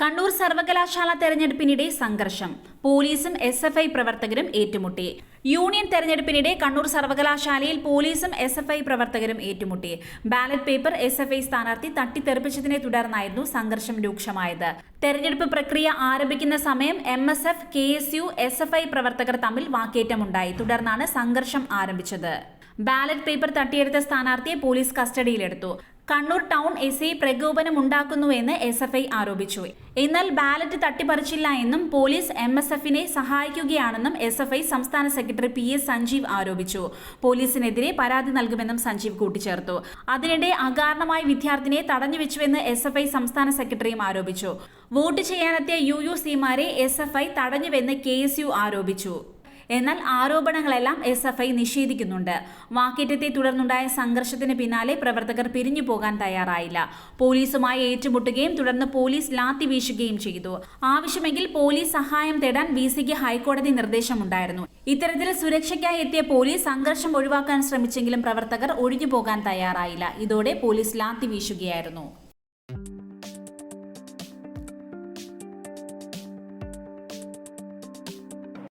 കണ്ണൂർ സർവകലാശാല തെരഞ്ഞെടുപ്പിനിടെ സംഘർഷം. പോലീസും എസ് എഫ് ഐ പ്രവർത്തകരും ഏറ്റുമുട്ടി. യൂണിയൻ തെരഞ്ഞെടുപ്പിനിടെ കണ്ണൂർ സർവകലാശാലയിൽ പോലീസും എസ് എഫ് ഐ പ്രവർത്തകരും ഏറ്റുമുട്ടി. Ballot paper S F I സ്ഥാനാർത്ഥി തട്ടിത്തെറിപ്പിച്ചതിനെ തുടർന്നായിരുന്നു സംഘർഷം രൂക്ഷമായത്. തെരഞ്ഞെടുപ്പ് പ്രക്രിയ ആരംഭിക്കുന്ന സമയം M S F K S U S F I പ്രവർത്തകർ തമ്മിൽ വാക്കേറ്റമുണ്ടായി. തുടർന്നാണ് സംഘർഷം ആരംഭിച്ചത്. ബാലറ്റ് പേപ്പർ തട്ടിയെടുത്ത സ്ഥാനാർത്ഥിയെ പോലീസ് കസ്റ്റഡിയിലെടുത്തു. കണ്ണൂർ ടൗൺ എസ് ഐ പ്രകോപനം ഉണ്ടാക്കുന്നുവെന്ന് എസ് എഫ് ഐ ആരോപിച്ചു. എന്നാൽ ബാലറ്റ് തട്ടിപ്പറിച്ചില്ല എന്നും പോലീസ് എം എസ് എഫിനെ സഹായിക്കുകയാണെന്നും എസ് എഫ് ഐ സംസ്ഥാന സെക്രട്ടറി പി എസ് സഞ്ജീവ് ആരോപിച്ചു. പോലീസിനെതിരെ പരാതി നൽകുമെന്നും സഞ്ജീവ് കൂട്ടിച്ചേർത്തു. അതിനിടെ അകാരണമായി വിദ്യാർത്ഥിനെ തടഞ്ഞുവെച്ചുവെന്ന് എസ് എഫ് ഐ സംസ്ഥാന സെക്രട്ടറിയും ആരോപിച്ചു. വോട്ട് ചെയ്യാനെത്തിയ യു യു സിമാരെ എസ് എഫ് ഐ തടഞ്ഞുവെന്ന് കെ എസ് യു ആരോപിച്ചു. എന്നാൽ ആരോപണങ്ങളെല്ലാം എസ് എഫ് ഐ നിഷേധിക്കുന്നുണ്ട്. വാക്കേറ്റത്തെ തുടർന്നുണ്ടായ സംഘർഷത്തിന് പിന്നാലെ പ്രവർത്തകർ പിരിഞ്ഞു പോകാൻ തയ്യാറായില്ല. പോലീസുമായി ഏറ്റുമുട്ടുകയും തുടർന്ന് പോലീസ് ലാത്തി വീശുകയും ചെയ്തു. ആവശ്യമെങ്കിൽ പോലീസ് സഹായം തേടാൻ വി സിക്ക് ഹൈക്കോടതി നിർദ്ദേശമുണ്ടായിരുന്നു. ഇത്തരത്തിൽ സുരക്ഷയ്ക്കായി എത്തിയ പോലീസ് സംഘർഷം ഒഴിവാക്കാൻ ശ്രമിച്ചെങ്കിലും പ്രവർത്തകർ ഒഴിഞ്ഞു പോകാൻ തയ്യാറായില്ല. ഇതോടെ പോലീസ് ലാത്തി വീശുകയായിരുന്നു.